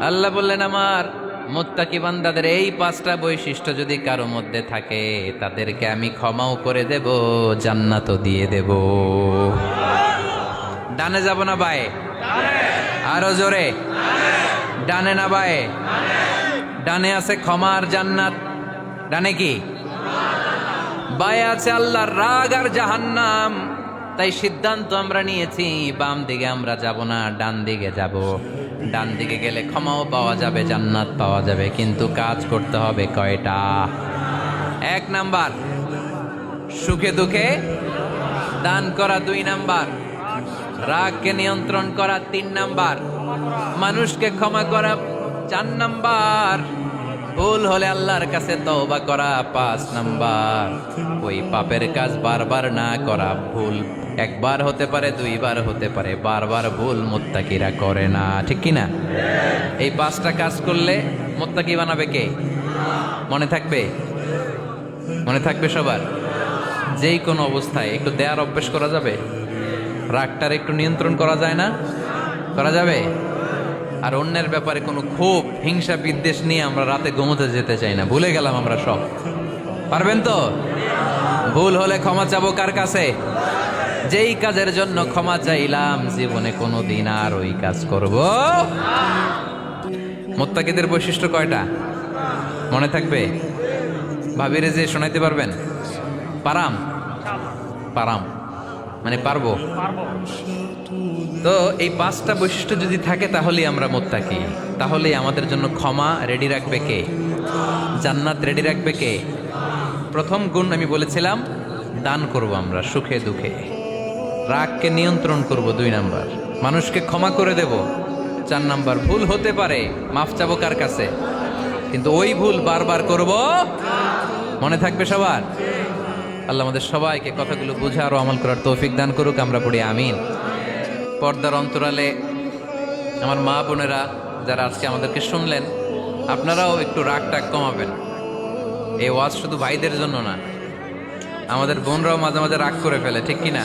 আল্লাহ বললেন, আমার মোত্তাকি বান্দাদের এই পাঁচটা বৈশিষ্ট্য যদি কারও মধ্যে থাকে, তাদেরকে আমি ক্ষমাও করে দেব, জান্নাতও দিয়ে দেব। ডানে যাব না বায়ে? আরও জোরে। ডানে না বায়ে? ডানে আছে ক্ষমার জান্নাত। ডানে কি? বায়ে আছে আল্লাহর রাগ আর জাহান্নাম। তাই সিদ্ধান্ত আমরা নিয়েছি, বাম দিকে আমরা যাব না, ডান দিকে যাব। ডান দিকে গেলে ক্ষমাও পাওয়া যাবে, জান্নাত পাওয়া যাবে, কিন্তু কাজ করতে হবে কয়টা? এক নাম্বার, সুখে দুঃখে দান করা দুই নাম্বার, রাগকে নিয়ন্ত্রণ করা তিন নাম্বার, মানুষকে ক্ষমা করা চার নাম্বার। ভুল হলে আল্লাহর কাছে তওবা করা পাঁচ নাম্বার। ওই পাপের কাজ বারবার না করা ভুল। একবার হতে পারে, দুইবার হতে পারে, বারবার ভুল মোত্তাকিরা করে না। ঠিক কি না এই পাঁচটা কাজ করলে মোত্তাকি বানাবে কে? মনে থাকবে? মনে থাকবে সবার? যেই কোনো অবস্থায় একটু দেয়ার অভ্যেস করা যাবে? রাগটার একটু নিয়ন্ত্রণ করা যায় না? করা যাবে? আর অন্যের ব্যাপারে কোনো ক্ষোভ, হিংসা, বিদ্বেষ নিয়ে আমরা রাতে ঘুমোতে যেতে চাই না। ভুলে গেলাম আমরা সব। পারবেন তো? ভুল হলে ক্ষমা চাবো কার কাছে? যেই কাজের জন্য ক্ষমা চাইলাম, জীবনে কোনো দিন আর ওই কাজ করব। মোত্তাকিদের বৈশিষ্ট্য কয়টা? মনে থাকবে? ভাবিরে যে শোনাইতে পারবেন? পারাম? পারাম। মানে পারব। তো এই পাঁচটা বৈশিষ্ট্য যদি থাকে, তাহলেই আমরা মোত্তাকি। তাহলেই আমাদের জন্য ক্ষমা রেডি রাখবে কে? জান্নাত রেডি রাখবে কে? প্রথম গুণ আমি বলেছিলাম, দান করব আমরা সুখে দুঃখে। রাগকে নিয়ন্ত্রণ করব দুই নাম্বার। মানুষকে ক্ষমা করে দেব। চার নাম্বার, ভুল হতে পারে, মাফ চাবো কার কাছে? কিন্তু ওই ভুল বারবার করব, মনে থাকবে সবার? আল্লাহ আমাদের সবাইকে কথাগুলো বুঝার ও আমল করার তৌফিক দান করুক, আমরা পড়ি আমিন। পর্দার অন্তরালে আমার মা বোনেরা যারা আজকে আমাদেরকে শুনলেন, আপনারাও একটু রাগ টাগ কমাবেন। এই ওয়াজ শুধু ভাইদের জন্য না, আমাদের বোনরাও মাঝে মাঝে রাগ করে ফেলে, ঠিক কি না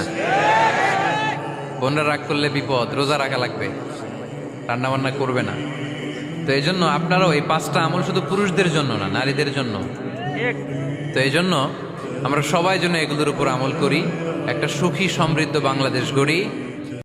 বোনরা রাগ করলে বিপদ, রোজা রাখা লাগবে রান্না বান্না করবে না। তো এই জন্য আপনারাও এই পাঁচটা আমল শুধু পুরুষদের জন্য না, নারীদের জন্য। তো এই জন্য আমরা সবাই জন্য এগুলোর উপর আমল করি, একটা সুখী সমৃদ্ধ বাংলাদেশ গড়ি